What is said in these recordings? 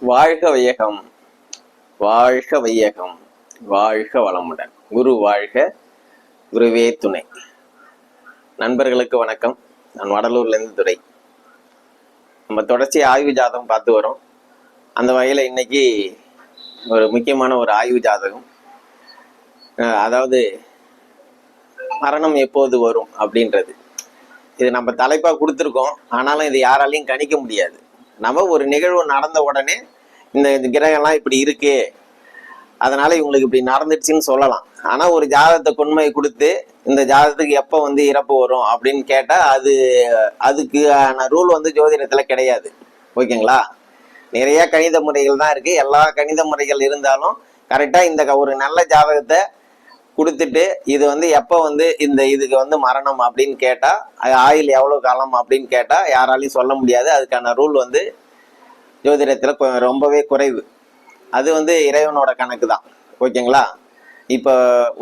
வாழ்க வையகம். வாழ்க வையகம். வாழ்க வளமுடன். குரு வாழ்க குருவே துணை. நண்பர்களுக்கு வணக்கம். நான் வடலூர்லேருந்து துறை நம்ம தொடர்ச்சி ஆய்வு ஜாதகம் பார்த்து வரோம். அந்த வகையில் இன்னைக்கு ஒரு முக்கியமான ஒரு ஆய்வு ஜாதகம். அதாவது மரணம் எப்போது வரும் அப்படின்றது. இது நம்ம தலைப்பாக கொடுத்துருக்கோம். ஆனாலும் இது யாராலையும் கணிக்க முடியாது. நம்ம ஒரு நிகழ்வு நடந்த உடனே இந்த கிரகம்லாம் இப்படி இருக்கு அதனால இவங்களுக்கு இப்படி நடந்துடுச்சுன்னு சொல்லலாம். ஆனா ஒரு ஜாதகத்தை கொண்மை கொடுத்து இந்த ஜாதகத்துக்கு எப்போ வந்து இறப்பு வரும் அப்படின்னு கேட்டா அது அதுக்கு ரூல் வந்து ஜோதிடத்துல கிடையாது. ஓகேங்களா? நிறைய கணித முறைகள் தான் இருக்கு. எல்லா கணித முறைகள் இருந்தாலும் கரெக்டா இந்த க- ஒரு நல்ல ஜாதகத்தை கொடுத்துட்டு இது வந்து எப்போ வந்து இந்த இதுக்கு வந்து மரணம் அப்படின்னு கேட்டால் ஆயில் எவ்வளோ காலம் அப்படின்னு கேட்டால் யாராலையும் சொல்ல முடியாது. அதுக்கான ரூல் வந்து ஜோதிடத்தில் ரொம்பவே குறைவு. அது வந்து இறைவனோட கணக்கு தான். ஓகேங்களா? இப்போ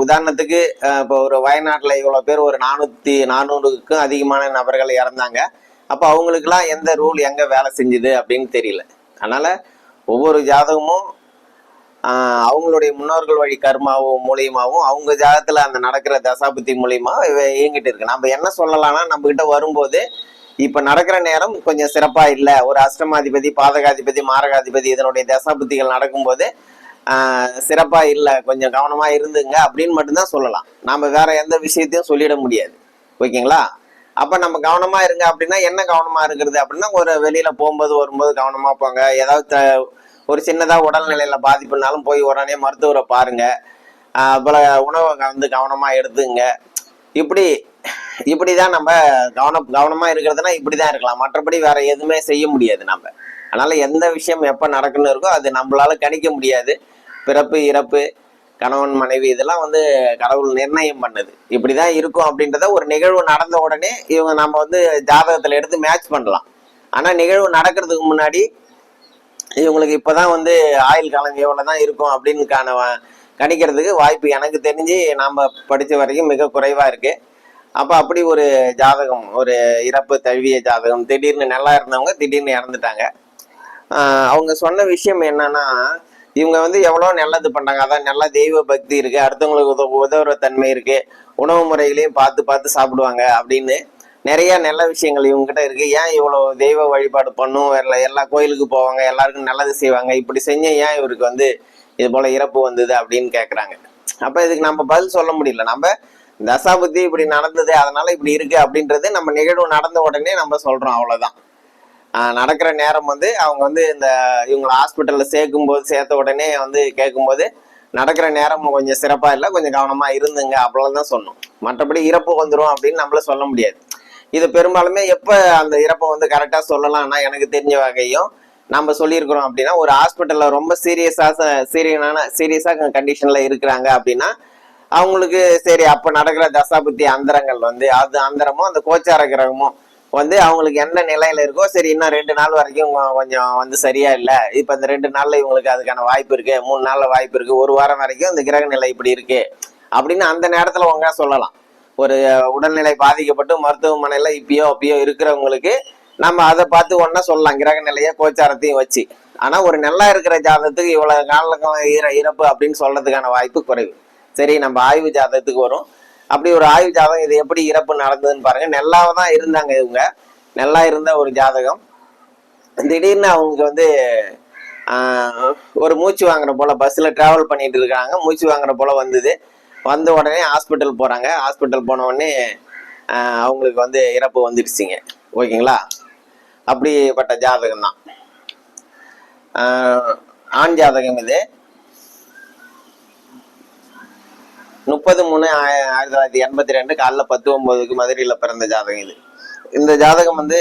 உதாரணத்துக்கு இப்போ ஒரு வயநாட்டில் இவ்வளோ பேர் ஒரு நானூற்றி நானூறுக்கும் அதிகமான நபர்கள் இறந்தாங்க. அப்போ அவங்களுக்குலாம் எந்த ரூல் எங்கே வேலை செஞ்சுது அப்படின்னு தெரியல. அதனால் ஒவ்வொரு ஜாதகமும் அவங்களுடைய முன்னோர்கள் வழி கர்மாவும் மூலியமாகவும் அவங்க ஜாதத்தில் அந்த நடக்கிற தசாபுத்தி மூலியமா இயங்கிட்டு இருக்கு. நம்ம என்ன சொல்லலாம்னா நம்ம கிட்ட வரும்போது இப்ப நடக்கிற நேரம் கொஞ்சம் சிறப்பா இல்ல. ஒரு அஷ்டமாதிபதி பாதகாதிபதி மாரகாதிபதி இதனுடைய தசாபுத்திகள் நடக்கும்போது சிறப்பா இல்ல கொஞ்சம் கவனமா இருந்துங்க அப்படின்னு மட்டும்தான் சொல்லலாம். நாம வேற எந்த விஷயத்தையும் சொல்லிட முடியாது. ஓகேங்களா? அப்ப நம்ம கவனமா இருங்க அப்படின்னா என்ன கவனமா இருக்கிறது அப்படின்னா ஒரு வெளியில போகும்போது வரும்போது கவனமா போங்க. ஏதாவது ஒரு சின்னதாக உடல்நிலையில் பாதிப்புனாலும் போய் உடனே மருத்துவரை பாருங்கள் பல உணவை வந்து கவனமாக எடுத்துங்க. இப்படி இப்படி தான் நம்ம கவனம் கவனமாக இருக்கிறதுனா இப்படிதான் இருக்கலாம். மற்றபடி வேற எதுவுமே செய்ய முடியாது நம்ம அதனால் எந்த விஷயம் எப்போ நடக்குன்னு இருக்கோ அது நம்மளால கணிக்க முடியாது. பிறப்பு இறப்பு கணவன் மனைவி இதெல்லாம் வந்து கடவுள் நிர்ணயம் பண்ணுது. இப்படி தான் இருக்கும் அப்படின்றத ஒரு நிகழ்வு நடந்த உடனே இவங்க நம்ம வந்து ஜாதகத்தில் எடுத்து மேட்ச் பண்ணலாம். ஆனால் நிகழ்வு நடக்கிறதுக்கு முன்னாடி இவங்களுக்கு இப்பதான் வந்து ஆயுள் காலம் எவ்வளோ தான் இருக்கும் அப்படின்னு காண கணிக்கிறதுக்கு வாய்ப்பு எனக்கு தெரிஞ்சு நாம் படித்த வரைக்கும் மிக குறைவாக இருக்குது அப்போ அப்படி ஒரு ஜாதகம் ஒரு இறப்பு தழுவிய ஜாதகம் திடீர்னு நல்லா இருந்தவங்க திடீர்னு இறந்துட்டாங்க. அவங்க சொன்ன விஷயம் என்னன்னா இவங்க வந்து எவ்வளோ நல்லது பண்ணாங்க. அதான் நல்லா தெய்வ பக்தி இருக்குது அடுத்தவங்களுக்கு உதவுற தன்மை இருக்குது உணவு முறைகளையும் பார்த்து பார்த்து சாப்பிடுவாங்க அப்படின்னு நிறைய நல்ல விஷயங்கள் இவங்ககிட்ட இருக்கு. ஏன் இவ்வளோ தெய்வ வழிபாடு பண்ணும்? எல்லா எல்லா கோயிலுக்கு போவாங்க எல்லாருக்கும் நல்லது செய்வாங்க. இப்படி செஞ்ச ஏன் இவருக்கு வந்து இது போல இறப்பு வந்தது அப்படின்னு கேட்குறாங்க அப்ப இதுக்கு நம்ம பதில் சொல்ல முடியல. நம்ம தசாபுத்தி இப்படி நடந்தது அதனால இப்படி இருக்கு அப்படின்றது நம்ம நிகழ்வு நடந்த உடனே நம்ம சொல்றோம் அவ்வளவுதான். ஆஹ் நடக்கிற நேரம் வந்து அவங்க வந்து இந்த இவங்களை ஹாஸ்பிட்டல்ல சேர்க்கும் போது சேர்த்த உடனே வந்து கேட்கும்போது நடக்கிற நேரம் கொஞ்சம் சிறப்பா இல்லை கொஞ்சம் கவனமா இருந்துங்க அவ்வளவுதான் சொன்னோம். மற்றபடி இறப்பு வந்துடும் அப்படின்னு நம்மள சொல்ல முடியாது. இது பெரும்பாலுமே எப்ப அந்த இறப்பை வந்து கரெக்டா சொல்லலாம்னா எனக்கு தெரிஞ்ச வகையும் நம்ம சொல்லியிருக்கிறோம் அப்படின்னா ஒரு ஹாஸ்பிட்டல்ல ரொம்ப சீரியஸா சீரியனான சீரியஸா கண்டிஷன்ல இருக்கிறாங்க அப்படின்னா அவங்களுக்கு சரி அப்ப நடக்கிற தசாபுத்தி அந்தரங்கள் வந்து அது அந்தரமும் அந்த கோச்சார கிரகமும் வந்து அவங்களுக்கு என்ன நிலையில இருக்கோ சரி இன்னும் ரெண்டு நாள் வரைக்கும் கொஞ்சம் வந்து சரியா இல்லை. இப்போ இந்த ரெண்டு நாள்ல இவங்களுக்கு அதுக்கான வாய்ப்பு இருக்கு மூணு நாள்ல வாய்ப்பு இருக்கு ஒரு வாரம் வரைக்கும் இந்த கிரக நிலை இப்படி இருக்கு. அப்படின்னு அந்த நேரத்துல உங்க சொல்லலாம். ஒரு உடல்நிலை பாதிக்கப்பட்டு மருத்துவமனையில இப்பயோ அப்பயோ இருக்கிறவங்களுக்கு நம்ம அதை பார்த்து ஒன்னா சொல்லலாம். கிரக நிலைய கோச்சாரத்தையும் வச்சு. ஆனா ஒரு நல்லா இருக்கிற ஜாதகத்துக்கு இவ்வளவு காலக்கம் இற இறப்பு அப்படின்னு சொல்றதுக்கான வாய்ப்பு குறைவு. சரி நம்ம ஆய்வு ஜாதகத்துக்கு வரும். அப்படி ஒரு ஆய்வு ஜாதகம் இது எப்படி இறப்பு நடந்ததுன்னு பாருங்க. நல்லாவ தான் இருந்தாங்க இவங்க. நல்லா இருந்த ஒரு ஜாதகம். திடீர்னு அவங்களுக்கு வந்து ஒரு மூச்சு வாங்குற போல பஸ்ல டிராவல் பண்ணிட்டு இருக்காங்க. மூச்சு வாங்குற போல வந்தது. வந்த உடனே ஹாஸ்பிட்டல் போறாங்க. ஹாஸ்பிட்டல் போன உடனே ஆஹ், அவங்களுக்கு வந்து இறப்பு வந்துடுச்சிங்க. ஓகேங்களா? அப்படிப்பட்ட ஜாதகம் தான் ஆண் ஜாதகம் இது. முப்பது மூணு ஆயிரத்தி தொள்ளாயிரத்தி எண்பத்தி ரெண்டு காலைல பத்து ஒன்பதுக்கு மதுரையில் பிறந்த ஜாதகம் இது. இந்த ஜாதகம் வந்து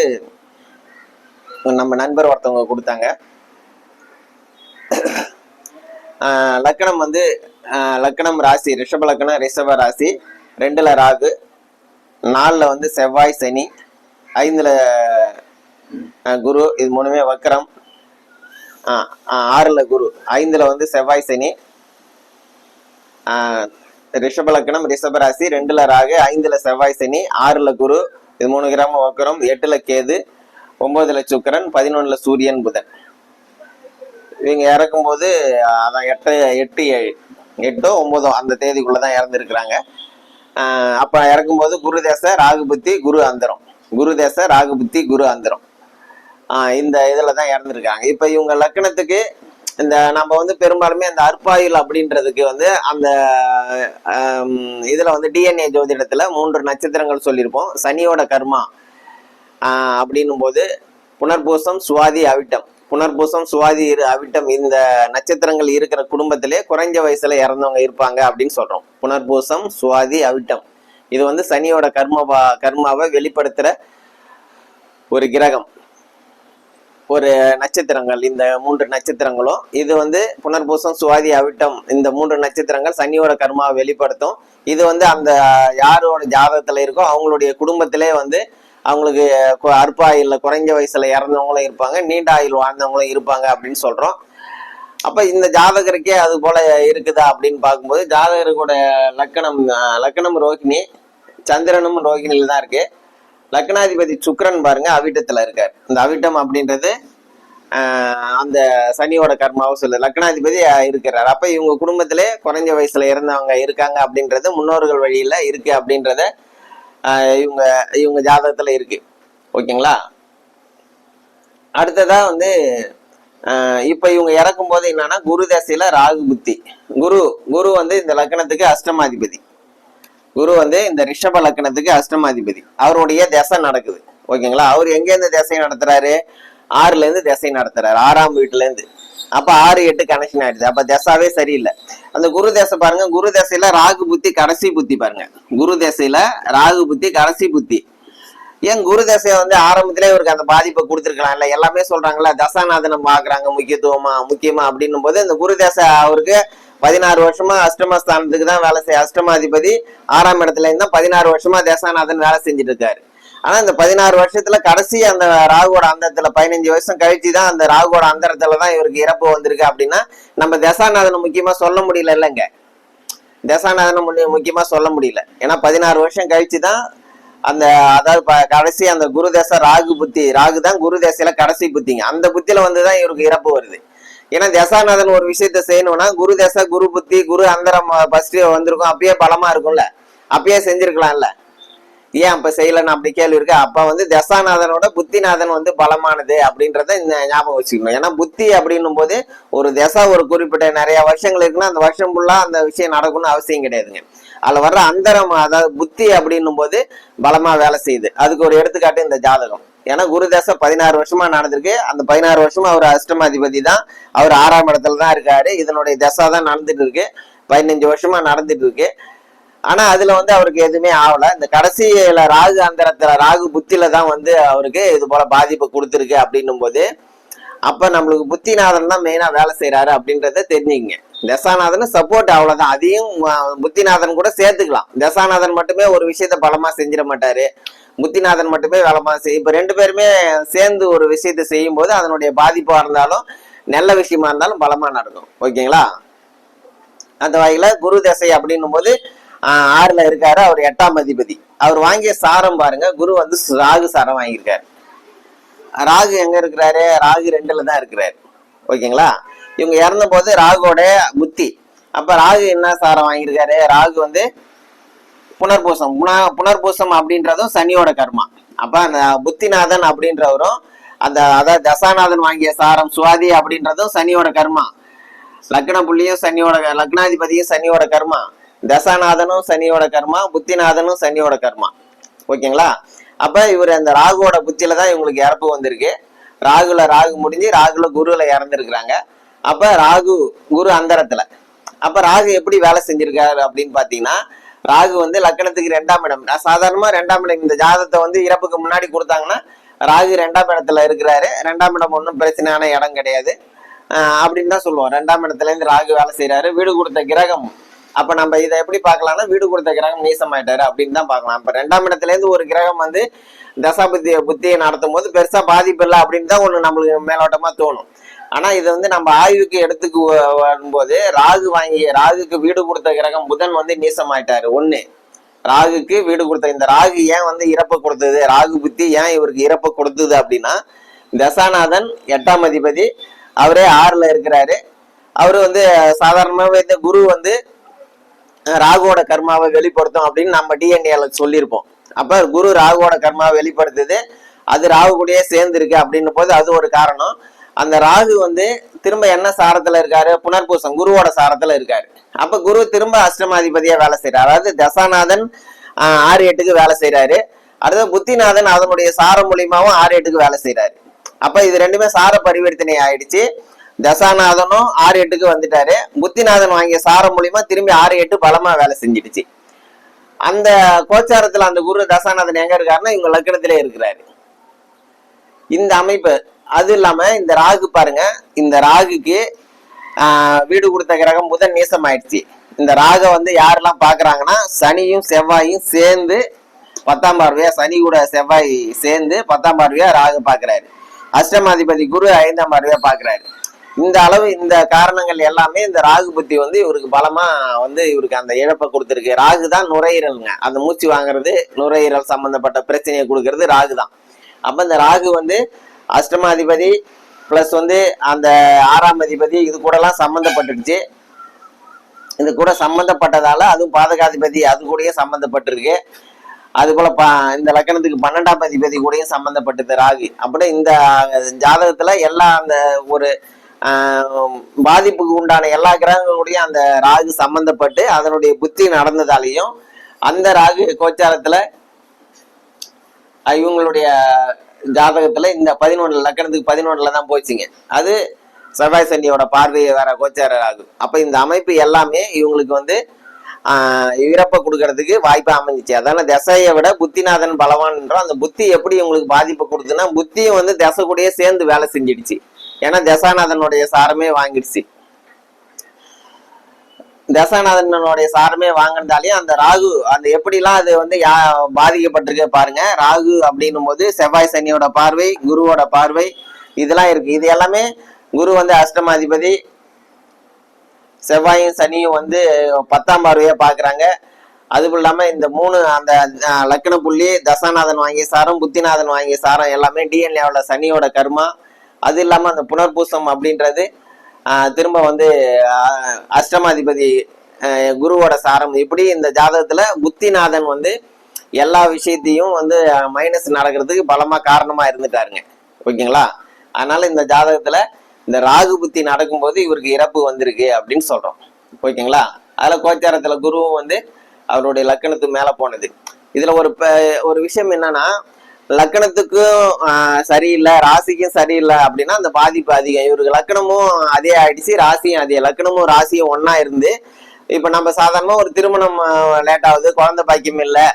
நம்ம நண்பர் ஒருத்தவங்க கொடுத்தாங்க. ஆஹ் லக்கணம் வந்து லக்கணம் ராசி ரிஷப லக்கணம் ரிஷப ராசி. ரெண்டுல ராகு நாலுல வந்து செவ்வாய் சனி ஐந்துல குரு. இது மூணுமே வக்கரம். ஆஹ் ஆறுல குரு ஐந்துல வந்து செவ்வாய் சனி. ரிஷப லக்கணம் ரிஷப ராசி. ரெண்டுல ராகு ஐந்துல செவ்வாய் சனி ஆறுல குரு. இது மூணு கிராம வக்கரம். எட்டுல கேது ஒன்பதுல சுக்கரன் பதினொன்னுல சூரியன் புதன். இவங்க இறக்கும்போது அதான் எட்டு எட்டு ஏழு. எட்டோ ஒன்பதோ அந்த தேதிக்குள்ளே தான் இறந்துருக்குறாங்க அப்போ இறக்கும்போது குரு தேச ராகுபத்தி குரு அந்தரம். குரு தேச ராகுபுத்தி குரு அந்தரம். இந்த இதில் தான் இறந்துருக்காங்க. இப்போ இவங்க லக்கணத்துக்கு இந்த நம்ம வந்து பெரும்பாலுமே அந்த அற்பாயுள் அப்படின்றதுக்கு வந்து அந்த இதில் வந்து டிஎன்ஏ ஜோதிடத்தில் மூன்று நட்சத்திரங்கள் சொல்லியிருப்போம். சனியோட கர்மா அப்படின்னும் போது புனர்பூசம் சுவாதி அவிட்டம். புனர்பூசம் சுவாதி இரு அவிட்டம் இந்த நட்சத்திரங்கள் இருக்கிற குடும்பத்திலே குறைஞ்ச வயசுல இறந்தவங்க இருப்பாங்க அப்படின்னு சொல்றோம். புனர்பூசம் சுவாதி அவிட்டம். இது வந்து சனியோட கர்மவா கர்மாவை வெளிப்படுத்துற ஒரு கிரகம். ஒரு நட்சத்திரங்கள் இந்த மூன்று நட்சத்திரங்களும். இது வந்து புனர்பூசம் சுவாதி அவிட்டம் இந்த மூன்று நட்சத்திரங்கள் சனியோட கர்மாவை வெளிப்படுத்தும். இது வந்து அந்த யாரோட ஜாதகத்துல இருக்கோ அவங்களுடைய குடும்பத்திலே வந்து அவங்களுக்கு கு- அற்ப குறைஞ்ச வயசுல இறந்தவங்களும் இருப்பாங்க நீண்ட ஆயுள் வாழ்ந்தவங்களும் இருப்பாங்க அப்படின்னு சொல்றோம். அப்ப இந்த ஜாதகருக்கே அது போல இருக்குதா அப்படின்னு பார்க்கும்போது ஜாதகருக்கோட லக்கணம் லக்கணம் ரோகிணி சந்திரனும் ரோகிணியில தான் இருக்கு. லக்னாதிபதி சுக்கரன் பாருங்க அவிட்டத்துல இருக்கார். இந்த அவிட்டம் அப்படின்றது அந்த சனியோட கர்மாவும் சொல்லு லக்னாதிபதி இருக்கிறார். அப்ப இவங்க குடும்பத்திலே குறைஞ்ச வயசுல இருந்தவங்க இருக்காங்க அப்படின்றது முன்னோர்கள் வழியில இருக்கு அப்படின்றத இவங்க இவங்க ஜாதகத்துல இருக்கு. ஓகேங்களா? அடுத்ததா வந்து இப்போ இப்ப இவங்க இறக்கும் போது என்னன்னா குரு தசையில ராகு புத்தி. குரு குரு வந்து இந்த லக்னத்துக்கு அஷ்டமாதிபதி. குரு வந்து இந்த ரிஷப லக்னத்துக்கு அஷ்டமாதிபதி. அவருடைய தசை நடக்குது. ஓகேங்களா? அவர் எங்க இருந்து தசை நடத்துறாரு? ஆறுல இருந்து நடத்துறாரு. ஆறாம் வீட்டுல இருந்து. அப்ப ஆறு எட்டு கனெக்ஷன் ஆயிடுது. அப்ப தசாவே சரியில்லை. அந்த குரு தசை பாருங்க. குரு தசையில ராகு புத்தி கடைசி புத்தி பாருங்க. குரு தசையில ராகு புத்தி கடைசி புத்தி. ஏன் குரு தசையை வந்து ஆரம்பத்திலே இவருக்கு அந்த பாதிப்பை கொடுத்துருக்கலாம்ல எல்லாமே சொல்றாங்கல்ல தசாநாதனம் பாக்குறாங்க முக்கியத்துவமா முக்கியமா அப்படின்னும் போது இந்த குரு தசை அவருக்கு பதினாறு வருஷமா அஷ்டமஸ்தானத்துக்கு தான் வேலை செய்ய அஷ்டமாதிபதி ஆறாம் இடத்துல இருந்தா பதினாறு வருஷமா தசாநாதன் வேலை செஞ்சுட்டு இருக்காரு. ஆனா இந்த பதினாறு வருஷத்துல கடைசி அந்த ராகுவோட அந்தரத்துல பதினஞ்சு வருஷம் கழிச்சு தான் அந்த ராகுவோட அந்தரத்துல தான் இவருக்கு இறப்பு வந்திருக்கு அப்படின்னா நம்ம தசாநாதனை முக்கியமா சொல்ல முடியல இல்லைங்க. தசாநாதனை முன்னி- முக்கியமா சொல்ல முடியல. ஏன்னா பதினாறு வருஷம் கழிச்சு தான் அந்த அதாவது ப- கடைசி அந்த குரு தேச ராகு புத்தி ராகு தான் குரு தேசையில கடைசி புத்திங்க. அந்த புத்தியில வந்துதான் இவருக்கு இறப்பு வருது. ஏன்னா தசாநாதன் ஒரு விஷயத்த செய்யணும்னா குரு தேச குரு புத்தி குரு அந்தரம் ஃபர்ஸ்ட் வந்திருக்கும். அப்பயே பலமா இருக்கும்ல. அப்பயே செஞ்சிருக்கலாம்ல. ஏன் அப்ப செய்யலன்னு அப்படி கேள்வி இருக்கு? அப்ப வந்து தசாநாதனோட புத்திநாதன் வந்து பலமானது அப்படின்றத இந்த ஞாபகம் வச்சுக்கணும். ஏன்னா புத்தி அப்படின்னும் போது ஒரு தசா ஒரு குறிப்பிட்ட நிறைய வருஷங்கள் இருக்குன்னா அந்த வருஷம் ஃபுல்லா அந்த விஷயம் நடக்கணும்னு அவசியம் கிடையாதுங்க. அதுல வர்ற அந்தரம் அதாவது புத்தி அப்படின்னும் போது பலமா வேலை செய்யுது. அதுக்கு ஒரு எடுத்துக்காட்டு இந்த ஜாதகம். ஏன்னா குரு தசை பதினாறு வருஷமா நடந்திருக்கு. அந்த பதினாறு வருஷமா அவர் அஷ்டமாதிபதி தான். அவர் ஆறாம் இடத்துல தான் இருக்காரு. இதனுடைய தசா தான் நடந்துட்டு இருக்கு. பதினஞ்சு வருஷமா நடந்துட்டு இருக்கு. ஆனா அதுல வந்து அவருக்கு எதுவுமே ஆகல. இந்த கடைசியில ராகு அந்தரத்துல ராகு புத்தியில தான் வந்து அவருக்கு இது போல பாதிப்பு கொடுத்துருக்கு அப்படின்னும் போது அப்ப நம்மளுக்கு புத்திநாதன் தான் மெயினா வேலை செய்யறாரு அப்படின்றத தெரிஞ்சுங்க தசாநாதன் சப்போர்ட் அவ்வளவுதான். அதையும் புத்திநாதன் கூட சேர்த்துக்கலாம். தசாநாதன் மட்டுமே ஒரு விஷயத்த பலமா செஞ்சிட மாட்டாரு. புத்திநாதன் மட்டுமே பலமா செய்யும் இப்ப ரெண்டு பேருமே சேர்ந்து ஒரு விஷயத்த செய்யும் போது அதனுடைய பாதிப்பா இருந்தாலும் நல்ல விஷயமா இருந்தாலும் பலமா நடக்கும். ஓகேங்களா? அந்த வகையில குரு தசை அப்படின்னும் போது ஆறுல இருக்காரு அவர் எட்டாம் அதிபதி. அவர் வாங்கிய சாரம் பாருங்க குரு வந்து ராகு சாரம் வாங்கியிருக்காரு. ராகு எங்க இருக்கிறாரு? ராகு ரெண்டுல தான் இருக்கிறாரு. ஓகேங்களா? இவங்க இறந்த போது ராகுவோட புத்தி. அப்ப ராகு என்ன சாரம் வாங்கியிருக்காரு? ராகு வந்து புனர்பூசம். புனா புனர்பூசம் அப்படின்றதும் சனியோட கர்மா. அப்ப அந்த புத்திநாதன் அப்படின்றவரும் அந்த அதாவது தசாநாதன் வாங்கிய சாரம் சுவாதி அப்படின்றதும் சனியோட கர்மா. லக்ன புள்ளியும் சனியோட லக்னாதிபதியும் சனியோட கர்மா. தசாநாதனும் சனியோட கர்மா புத்திநாதனும் சனியோட கர்மா. ஓகேங்களா? அப்ப இவர் அந்த ராகுவோட புத்தியில தான் இவங்களுக்கு இறப்பு வந்திருக்கு. ராகுல ராகு முடிஞ்சு ராகுல குருல இறந்துருக்குறாங்க. அப்ப ராகு குரு அந்தரத்துல. அப்ப ராகு எப்படி வேலை செஞ்சிருக்காரு அப்படின்னு பாத்தீங்கன்னா ராகு வந்து லக்னத்துக்கு ரெண்டாம் இடம். நான் சாதாரணமா ரெண்டாம் இடம் இந்த ஜாதத்தை வந்து இறப்புக்கு முன்னாடி கொடுத்தாங்கன்னா ராகு ரெண்டாம் இடத்துல இருக்கிறாரு. ரெண்டாம் இடம் ஒன்றும் பிரச்சனையான இடம் கிடையாது. அப்படின்னு தான் சொல்லுவோம். ரெண்டாம் இடத்துல இருந்து ராகு வேலை செய்யறாரு வீடு கொடுத்த கிரகம் அப்ப நம்ம இதை எப்படி பார்க்கலாம்னா வீடு கொடுத்த கிரகம் நீசமாயிட்டாரு அப்படின்னு தான் பார்க்கலாம். இப்ப ரெண்டாம் இடத்துல இருந்து ஒரு கிரகம் வந்து தசாபுத்தி புத்தியை நடத்தும் போது பெருசா பாதிப்பு இல்லை அப்படின்னு தான் ஒண்ணு நம்மளுக்கு மேலோட்டமா தோணும். ஆனா இது வந்து நம்ம ஆய்வுக்கு எடுத்துக்கு வரும்போது ராகு வாங்கி ராகுக்கு வீடு கொடுத்த கிரகம் புதன் வந்து நீசமாயிட்டாரு. ஒண்ணு. ராகுக்கு வீடு கொடுத்த இந்த ராகு ஏன் வந்து இறப்பு கொடுத்தது? ராகு புத்தி ஏன் இவருக்கு இறப்பு கொடுத்தது அப்படின்னா தசாநாதன் எட்டாம் அதிபதி அவரே ஆறுல இருக்கிறாரு. அவரு வந்து சாதாரணமாவே இந்த குரு வந்து ராகுவோட கர்மாவை வெளிப்படுத்தும் அப்படின்னு நம்ம டிஎன்ஏல சொல்லியிருப்போம். அப்ப குரு ராகுவோட கர்மாவை வெளிப்படுத்துது. அது ராகு கூடயே சேர்ந்து இருக்கு அப்படின்னு போது அது ஒரு காரணம். அந்த ராகு வந்து திரும்ப என்ன சாரத்துல இருக்காரு? புனர்பூசம் குருவோட சாரத்துல இருக்காரு. அப்ப குரு திரும்ப அஷ்டமாதிபதியா வேலை செய்யறாரு அதாவது தசாநாதன் ஆறு எட்டுக்கு வேலை செய்யறாரு அடுத்த புத்திநாதன் அதனுடைய சாரம் மூலியமாவும் ஆறு எட்டுக்கு வேலை செய்யறாரு அப்ப இது ரெண்டுமே சார பரிவர்த்தனை ஆயிடுச்சு. தசாநாதனும் ஆறு எட்டுக்கு வந்துட்டாரு. புத்திநாதன் வாங்கிய சாரம் மூலியமா திரும்பி ஆறு எட்டு பலமா வேலை செஞ்சிடுச்சு. அந்த கோச்சாரத்துல அந்த குரு தசாநாதன் எங்க இருக்காருன்னா இவங்க லக்கணத்திலே இருக்கிறாரு. இந்த அமைப்பு அது இல்லாம இந்த ராகு பாருங்க இந்த ராகுக்கு வீடு கொடுத்த கிரகம் புதன் நீசம் ஆயிடுச்சு. இந்த ராகை வந்து யாரெல்லாம் பாக்குறாங்கன்னா சனியும் செவ்வாயும் சேர்ந்து பத்தாம் பார்வையா சனி கூட செவ்வாய் சேர்ந்து பத்தாம் பார்வையா ராகு பாக்குறாரு. அஷ்டமாதிபதி குரு ஐந்தாம் பார்வையா பாக்குறாரு. இந்த அளவு இந்த காரணங்கள் எல்லாமே இந்த ராகு புத்தி வந்து இவருக்கு பலமா வந்து இவருக்கு அந்த இழப்பை கொடுத்துருக்கு. ராகு தான் நுரையீரலுங்க. அந்த மூச்சு வாங்குறது நுரையீரல் சம்பந்தப்பட்ட பிரச்சனையை கொடுக்கறது ராகு தான். அப்ப இந்த ராகு வந்து அஷ்டமாதிபதி பிளஸ் வந்து அந்த ஆறாம் அதிபதி இது கூட எல்லாம் சம்மந்தப்பட்டுடுச்சு இது கூட சம்மந்தப்பட்டதால அதுவும் பாதகாதிபதி அது கூடயே சம்மந்தப்பட்டிருக்கு அது போல ப இந்த லக்கணத்துக்கு பன்னெண்டாம் அதிபதி கூடயும் சம்மந்தப்பட்டது ராகு. அப்படி இந்த ஜாதகத்துல எல்லா அந்த ஒரு பாதிப்புக்கு உண்டான எல்லா கிரகங்களுடைய அந்த ராகு சம்பந்தப்பட்டு அதனுடைய புத்தி நடந்ததாலையும் அந்த ராகு கோச்சாரத்துல இவங்களுடைய ஜாதகத்துல இந்த பதினொன்று லக்கணத்துக்கு பதினொன்றுல தான் போச்சுங்க. அது செவ்வாய் சனியோட பார்வையை வேற கோச்சார ஆகும் அப்ப இந்த அமைப்பு எல்லாமே இவங்களுக்கு வந்து ஆஹ் இறப்பை கொடுக்கறதுக்கு வாய்ப்பு அமைஞ்சிச்சு. அதான திசையை விட புத்திநாதன் பலவான்ன்றோம் அந்த புத்தி எப்படி இவங்களுக்கு பாதிப்பு கொடுத்துன்னா புத்தியும் வந்து திசை கூடயே சேர்ந்து வேலை செஞ்சிடுச்சு. ஏன்னா தசாநாதனுடைய சாரமே வாங்கிடுச்சு. தசாநாதனுடைய சாரமே வாங்கினதாலேயும் அந்த ராகு அந்த எப்படிலாம் அது வந்து யா பாதிக்கப்பட்டிருக்கே பாருங்க. ராகு அப்படின்னும் போது செவ்வாய் சனியோட பார்வை குருவோட பார்வை இதெல்லாம் இருக்கு. இது எல்லாமே குரு வந்து அஷ்டமாதிபதி. செவ்வாயும் சனியும் வந்து பத்தாம் பார்வையா பாக்குறாங்க அதுவும் இல்லாம இந்த மூணு அந்த அஹ், லக்ன புள்ளி தசாநாதன் வாங்கிய சாரம் புத்திநாதன் வாங்கிய சாரம் எல்லாமே டிஎன்ஏவில் சனியோட கர்மா. அது இல்லாமல் அந்த புனர்பூசம் அப்படின்றது திரும்ப வந்து அஷ்டமாதிபதி குருவோட சாரம். இப்படி இந்த ஜாதகத்தில் புத்திநாதன் வந்து எல்லா விஷயத்தையும் வந்து மைனஸ் நடக்கிறதுக்கு பலமாக காரணமாக இருந்துட்டாருங்க. ஓகேங்களா? அதனால இந்த ஜாதகத்தில் இந்த ராகு புத்தி நடக்கும்போது இவருக்கு இறப்பு வந்திருக்கு அப்படின்னு சொல்கிறோம் ஓகேங்களா? அதில் கோச்சாரத்தில் குருவும் வந்து அவருடைய லக்கணத்துக்கு மேலே போனது. இதில் ஒரு ப- ஒரு விஷயம் என்னன்னா லக்கணத்துக்கும் சரியில்லை ராசிக்கும் சரியில்லை அப்படின்னா அந்த பாதிப்பு அதிகம். இவருக்கு லக்கணமும் அதே ஆயிடுச்சு ராசியும் அதே. லக்கணமும் ராசியும் ஒன்னா இருந்து இப்ப நம்ம சாதாரணமா ஒரு திருமணம் லேட் ஆகுது குழந்தை பாக்கியம் இல்லை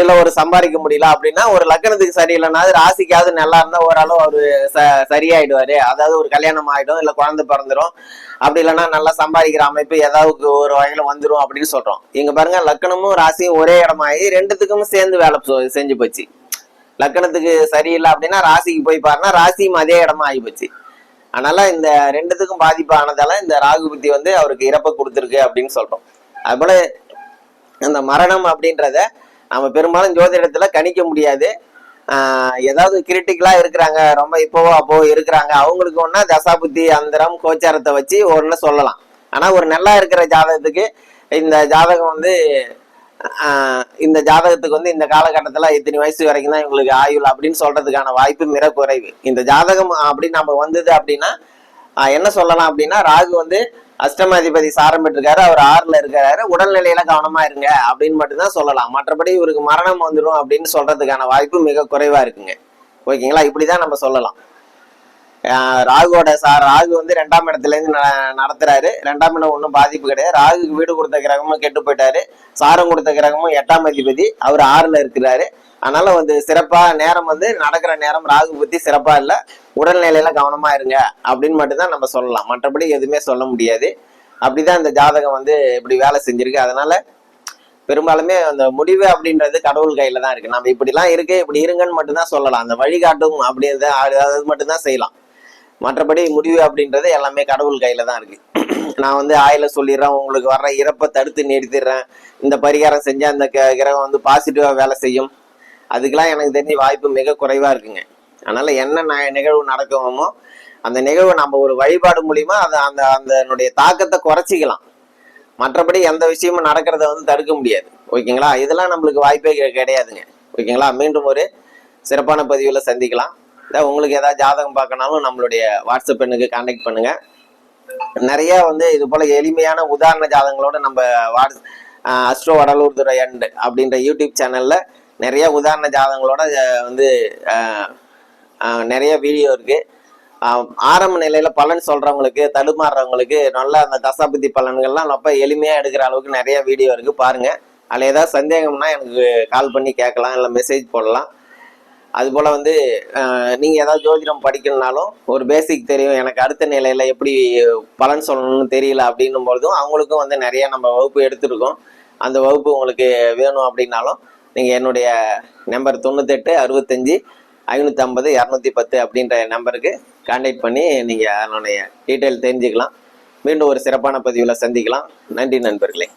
இல்ல ஒரு சம்பாதிக்க முடியல அப்படின்னா ஒரு லக்கணத்துக்கு சரியில்லைன்னா ராசிக்காவது நல்லா இருந்தா ஓரளவு அவரு ச சரியாயிடுவாரு. அதாவது ஒரு கல்யாணம் ஆயிடும் இல்ல குழந்தை பிறந்துரும். அப்படி இல்லைன்னா நல்லா சம்பாதிக்கிற அமைப்பு ஏதாவது ஒரு வகையில வந்துடும் அப்படின்னு சொல்றோம். இங்க பாருங்க லக்கணமும் ராசியும் ஒரே இடமாயி ரெண்டுத்துக்கும் சேர்ந்து வேலை செஞ்சு போச்சு. லக்கணத்துக்கு சரியில்லை அப்படின்னா ராசிக்கு போய் பாருன்னா ராசியும் அதே இடமா ஆகிப்போச்சு அதனால இந்த ரெண்டுத்துக்கும் பாதிப்பு ஆனதால இந்த ராகு புத்தி வந்து அவருக்கு இறப்பை கொடுத்துருக்கு அப்படின்னு சொல்றோம். அதுபோல இந்த மரணம் அப்படின்றத நம்ம பெரும்பாலும் ஜோதிடத்துல கணிக்க முடியாது. ஏதாவது கிரிட்டிக்கலா இருக்கிறாங்க ரொம்ப இப்போவோ அப்போவோ இருக்கிறாங்க அவங்களுக்கு ஒன்னா தசாபுத்தி அந்தரம் கோச்சாரத்தை வச்சு ஒன்று சொல்லலாம். ஆனா ஒரு நல்லா இருக்கிற ஜாதகத்துக்கு இந்த ஜாதகம் வந்து இந்த ஜாதகத்துக்கு வந்து இந்த காலகட்டத்துல இத்தனை வயசு வரைக்கும் தான் இவங்களுக்கு ஆயுள் அப்படின்னு சொல்றதுக்கான வாய்ப்பு மிக குறைவு. இந்த ஜாதகம் அப்படி நம்ம வந்தது அப்படின்னா என்ன சொல்லலாம் அப்படின்னா ராகு வந்து அஷ்டமாதிபதி சாரம் பெற்றிருக்காரு அவர் ஆறுல இருக்காரு உடல்நிலையில கவனமா இருங்க அப்படின்னு மட்டும்தான் சொல்லலாம். மற்றபடி இவருக்கு மரணம் வந்துடும் அப்படின்னு சொல்றதுக்கான வாய்ப்பு மிக குறைவா இருக்குங்க. ஓகேங்களா? இப்படிதான் நம்ம சொல்லலாம். ராகுவோட சார் ராகு வந்து ரெண்டாம் இடத்துல இருந்து ந- நடத்துறாரு. ரெண்டாம் இடம் ஒன்றும் பாதிப்பு கிடையாது. ராகுக்கு வீடு கொடுத்த கிரகமும் கெட்டு போயிட்டாரு. சாரம் கொடுத்த கிரகமும் எட்டாம் அதிபதி. அவர் ஆறுல இருக்கிறாரு. அதனால வந்து சிறப்பா நேரம் வந்து நடக்கிற நேரம் ராகு பத்தி சிறப்பா இல்ல. உடல்நிலையில கவனமா இருங்க அப்படின்னு மட்டும்தான் நம்ம சொல்லலாம். மற்றபடி எதுவுமே சொல்ல முடியாது. அப்படிதான் இந்த ஜாதகம் வந்து இப்படி வேலை செஞ்சிருக்கு. அதனால பெரும்பாலுமே அந்த முடிவு அப்படின்றது கடவுள் கையில தான் இருக்கு. நம்ம இப்படிலாம் இருக்கு இப்படி இருங்கன்னு மட்டும்தான் சொல்லலாம். அந்த வழிகாட்டும் அப்படின்றத அது மட்டும்தான் செய்யலாம். மற்றபடி முடிவு அப்படின்றது எல்லாமே கடவுள் கையில தான் இருக்கு. நான் வந்து ஆயில சொல்லிடுறேன் உங்களுக்கு வர்ற இறப்பை தடுத்து நிறுத்திடுறேன். இந்த பரிகாரம் செஞ்சா அந்த க- கிரகம் வந்து பாசிட்டிவா வேலை செய்யும். அதுக்கெல்லாம் எனக்கு தெரிஞ்சு வாய்ப்பு மிக குறைவா இருக்குங்க. அதனால என்ன ந- நிகழ்வு நடக்குமோ அந்த நிகழ்வை நம்ம ஒரு வழிபாடு மூலியமா அதை அந்த அதனுடைய தாக்கத்தை குறைச்சிக்கலாம். மற்றபடி எந்த விஷயமும் நடக்கிறத வந்து தடுக்க முடியாது. ஓகேங்களா? இதெல்லாம் நம்மளுக்கு வாய்ப்பே கிடையாதுங்க. ஓகேங்களா? மீண்டும் ஒரு சிறப்பான பதிவில் சந்திக்கலாம். உங்களுக்கு ஏதாவது ஜாதகம் பார்க்கணாலும் நம்மளுடைய வாட்ஸ்அப் எண்ணுக்கு கான்டாக்ட் பண்ணுங்க. நிறைய வந்து இது போல எளிமையான உதாரண ஜாதகங்களோட நம்ம வாட்ஸ் அஸ்ட்ரோ வடலூர் துறை அண்ட் அப்படின்ற யூடியூப் சேனல்ல நிறைய உதாரண ஜாதகங்களோட வந்து நிறைய வீடியோ இருக்கு. ஆரம்ப நிலையில பலன் சொல்றவங்களுக்கு தடுமாறுறவங்களுக்கு நல்ல அந்த தசாபதி பலன்கள்லாம் ரொம்ப எளிமையா எடுக்கிற அளவுக்கு நிறைய வீடியோ இருக்கு. பாருங்க. அதில் ஏதாவது சந்தேகம்னா எனக்கு கால் பண்ணி கேட்கலாம் இல்லை மெசேஜ் போடலாம். அது போல வந்து நீங்கள் நீங்க ஏதாவது ஜோதிடம் படிக்கணும்னாலும் ஒரு பேசிக் தெரியும். எனக்கு அடுத்த நிலையில எப்படி பலன் சொல்லணும்னு தெரியல அப்படின்னும் பொழுதும் அவங்களுக்கும் வந்து நிறைய நம்ம வகுப்பு எடுத்திருக்கோம். அந்த வகுப்பு உங்களுக்கு வேணும் அப்படின்னாலும் நீங்க என்னுடைய நம்பர் தொண்ணூத்தெட்டு அறுபத்தஞ்சு ஐநூற்றி ஐம்பது இரநூத்தி பத்து அப்படின்ற நம்பருக்கு கான்டாக்ட் பண்ணி நீங்கள் அதனுடைய டீட்டெயில் தெரிஞ்சுக்கலாம். மீண்டும் ஒரு சிறப்பான பதிவில் சந்திக்கலாம். நன்றி நண்பர்களே.